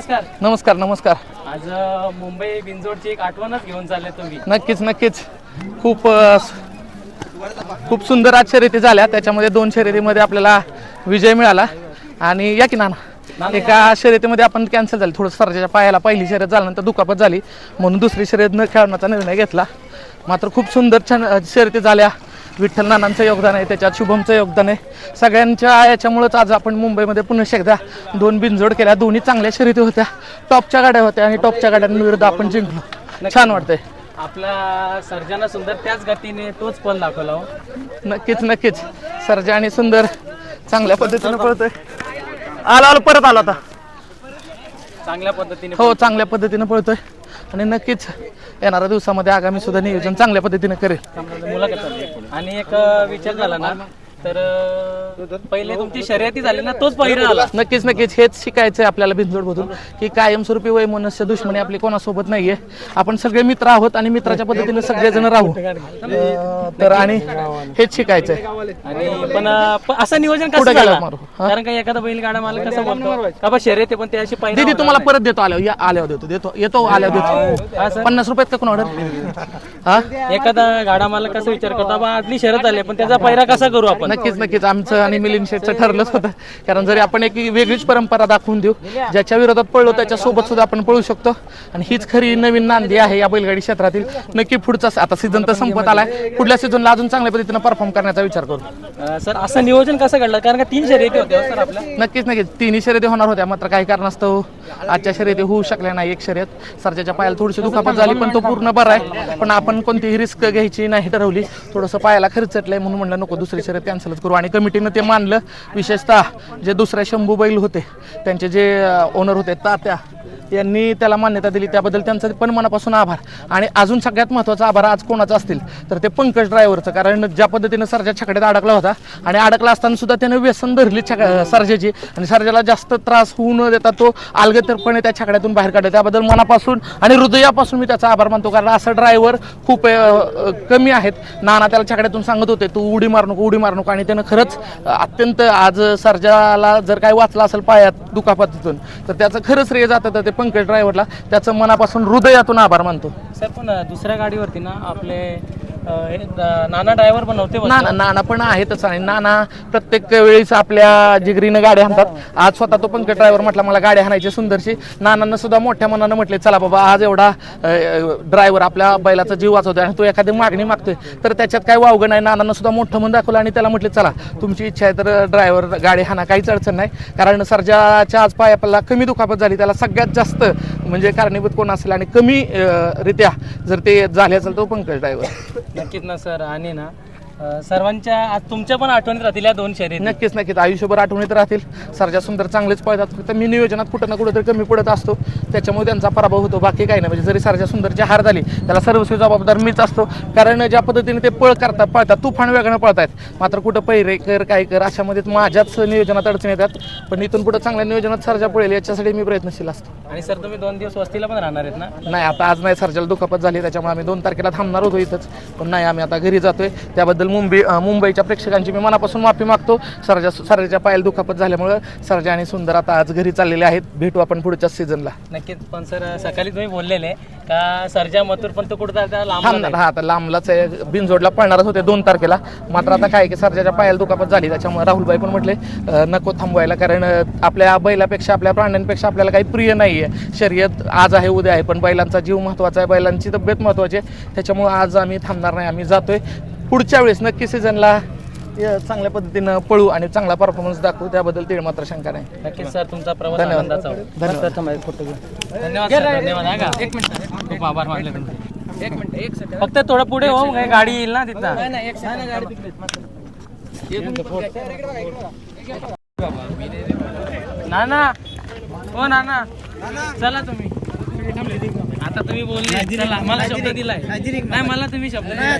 नमस्कार. नमस्कार नमस्कार. आज मुंबई बिंजोडची एक आठवणच घेऊन चालले तुम्ही. नक्कीच नक्कीच. खूप खूप सुंदर आज शर्यती झाल्या. त्याच्यामध्ये दोन शर्यतीमध्ये आपल्याला विजय मिळाला. आणि या की नाना एका शर्यतीमध्ये आपण कॅन्सल झाली. थोडं सरच्या पायाला पहिली शर्यत झाल्यानंतर दुखापत झाली. म्हणून दुसरी शर्यत न खेळण्याचा निर्णय घेतला. मात्र खूप सुंदर छान शर्यती झाल्या. विठ्ठल नानांचं योगदान आहे त्याच्यात शुभमचं योगदान आहे. सगळ्यांच्या याच्यामुळंच आज आपण मुंबईमध्ये पुन्हा एकदा दोन बिनजोड केल्या. दोन्ही चांगल्या शर्यती होत्या. टॉपच्या गाड्या होत्या आणि टॉपच्या गाड्यांविरुद्ध आपण जिंकलो. छान वाटतंय. आपला सर्जना सुंदर त्याच गतीने तोच पल दाखवला हो. नक्कीच नक्कीच. सर्जा आणि सुंदर चांगल्या पद्धतीनं पळतोय. आला आलो परत आला आता. चांगल्या पद्धतीने हो चांगल्या पद्धतीनं पळतोय. आणि नक्कीच येणाऱ्या दिवसामध्ये आगामी सुद्धा नियोजन चांगल्या पद्धतीनं करेल. मुलाखत आणि एक विचार झाला ना तर पहिले तुमची शर्यती झाली ना तोच पहिला आला. नक्कीच नक्कीच. हेच शिकायचंय आपल्याला बिंदोडमधून की कायमस्वरूपी वय मनुष्य दुश्मनी आपली कोणासोबत नाहीये. आपण सगळे मित्र आहोत आणि मित्राच्या पद्धतीने सगळेजण राहू. तर आणि हेच शिकायचंय. आणि पण प- असं नियोजन कसं पुढे गेला झालं? मारू. हा? कारण का एखादा बैल गाडा मला कसं बोलतो का बा शर्यत पण त्याशी पहिला दीदी तुम्हाला परत देतो आल्यावर. या आल्यावर देतो. देतो. येतो आल्यावर देतो. पन्नास रुपयात का कोण ऑर्डर हा? एखादा गाडा मला कसं विचार करतो बा आदली शर्यत आली पण त्याचा पहिरा कसा करू आपण? नक्कीच नक्कीच. आमचं आणि मिलिंद शेठचं ठरलंच होतं. कारण जरी आपण एक वेगळीच परंपरा दाखवून देऊ ज्याच्या विरोधात पळलो त्याच्या सोबत सुद्धा आपण पळू शकतो. आणि हीच खरी नवीन नांदी आहे या बैलगाडी क्षेत्रातील. नक्की पुढचा आता सीझन तर संपत आलाय. पुढल्या सीझनला अजून चांगल्या पद्धतीनं परफॉर्म करण्याचा विचार करू. सर असं नियोजन कसं घडलं? कारण का तीन शर्यती होत्या हो नक्कीच नक्कीच. तिन्ही शर्यती होणार होत्या. मात्र काही कारणास्तव आजच्या शर्यती होऊ शकल्या नाही एक शर्यत. सरच्याच्या पायाला थोडीशी दुखापत झाली पण तो पूर्ण बरा आहे. पण आपण कोणतीही रिस्क घ्यायची नाही ठरवली. थोडंसं पायाला खर्चटलंय म्हणून म्हणलं नको दुसरी शर्यत कॅन्सलच करू. आणि कमिटीनं ते मानलं. विशेषतः जे दुसऱ्या शंभू बैल होते त्यांचे जे ओनर होते तात्या यांनी त्याला मान्यता दिली. त्याबद्दल त्यांचं पण मनापासून आभार. आणि अजून सगळ्यात महत्त्वाचा आभार आज कोणाचा असतील? तर ते पंकज ड्रायव्हरचं. कारण ज्या पद्धतीनं सरजा छकड्यात अडकला होता आणि अडकला असताना सुद्धा त्यानं व्यसन धरली छक सरजेची. आणि सरजेला जास्त त्रास होऊ न देता तो अलगतरपणे त्या छकड्यातून बाहेर काढला. त्याबद्दल मनापासून आणि हृदयापासून मी त्याचा आभार मानतो. कारण असं ड्रायव्हर खूप कमी आहेत. नाना त्याला छकड्यातून सांगत होते तू उडी मार नको उडी मार नको. आणि त्यानं खरंच अत्यंत आज सरजाला जर काही वाचला असेल पायात दुखापतीतून तर त्याचं खरंच श्रेय जातं. तर ते पंकज ड्रायव्हरला त्याचं मनापासून हृदयातून आभार मानतो. सर पण दुसऱ्या गाडीवरती ना आपले नाना ड्रायव्हर पण नव्हते. नाना नाना पण आहेतच आणि नाना प्रत्येक वेळेस आपल्या जिगरीनं गाडी हाणतात. आज स्वतः तो पंकज ड्रायव्हर म्हटला मला गाडी हाणायची सुंदरशी. नानांना सुद्धा मोठ्या मनानं म्हटले चला बाबा आज एवढा ड्रायव्हर आपल्या बैलाचा जीव वाचवतोय आणि तो एखादी मागणी मागतोय. तर त्याच्यात काही वावगं नाही नानांना सुद्धा मोठं मन दाखवलं आणि त्याला म्हटले चला तुमची इच्छा आहे तर ड्रायव्हर गाडी हाणा काहीच अडचण नाही. कारण सर्जाच्या आज पायाला कमी दुखापत झाली त्याला सगळ्यात जास्त म्हणजे कारणीभूत कोण असेल आणि कमी रित्या जर ते झाले असेल तो पंकज ड्रायव्हर. नक्कीच ना सर. आणि ना सर्वांच्या आज तुमच्या पण आठवणीत राहतील या दोन शर्यती. नक्कीच नक्कीच. आयुष्यभर आठवणीत राहतील. सर्जा सुंदर चांगलेच पळतात. फक्त मी नियोजनात कुठं ना कुठं तरी कमी पडत असतो. त्याच्यामुळे त्यांचा पराभव होतो. बाकी काही नाही. म्हणजे जरी सर्जा सुंदरची हार झाली त्याला सर्वस्वी जबाबदार मीच असतो. कारण ज्या पद्धतीने ते पळ करतात पळतात तुफान वेगानं पळतायत. मात्र कुठं पैरे कर काय कर अशामध्ये माझ्याच नियोजनात अडचण येतात. पण इथून पुढं चांगल्या नियोजनात सर्जा पळेल याच्यासाठी मी प्रयत्नशील असतो. आणि सर तुम्ही दोन दिवस वस्तीला पण राहणार आहेत ना? नाही आता आज नाही. सर्जाला दुखापत झाली. त्याच्यामुळे आम्ही दोन तारखेला थांबणार होतो इथंच. पण नाही आम्ही आता घरी जातोय. त्याबद्दल मुंबई मुंबईच्या प्रेक्षकांची मी मनापासून माफी मागतो. सरजा सरजाच्या पायाला दुखापत झाल्यामुळं सरजा आणि सुंदर आता आज घरी चाललेले आहेत. भेटू आपण पुढच्या सीझनला नक्कीच पण सर सकाळी तुम्ही बोललेले का सरजा मथुर पण तो कुठं लांब हा आता लांबलाच आहे. बिनजोडला पळणारच होते दोन तारखेला. मात्र आता काय की सरजाच्या पायाला दुखापत झाली त्याच्यामुळे राहुलबाई पण म्हटले नको थांबवायला कारण आपल्या बैलापेक्षा आपल्या प्राण्यांपेक्षा आपल्याला काही प्रिय नाही आहे शर्यत आज आहे उद्या आहे पण बैलांचा जीव महत्त्वाचा आहे बैलांची तब्येत महत्त्वाची आहे. त्याच्यामुळे आज आम्ही थांबणार नाही आम्ही जातोय. पुढच्या वेळेस नक्की सीझनला चांगल्या पद्धतीनं पळू आणि चांगला परफॉर्मन्स दाखवू त्याबद्दल तीळ मात्र शंका नाही. नक्कीच सर तुमचा प्रवास धन्यवाद. धन्यवाद. धन्यवाद सर धन्यवाद हा का? एक मिनिट खूप आभार मानले तुमचे एक मिनिट एक सेकंड फक्त थोडं पुढे हो काही गाडी येईल ना तिथं. नाना. हो नाना. चला तुम्ही. आता तुम्ही बोलले चला मला शब्द दिलाय. नाही मला तुम्ही शब्द दिलाय.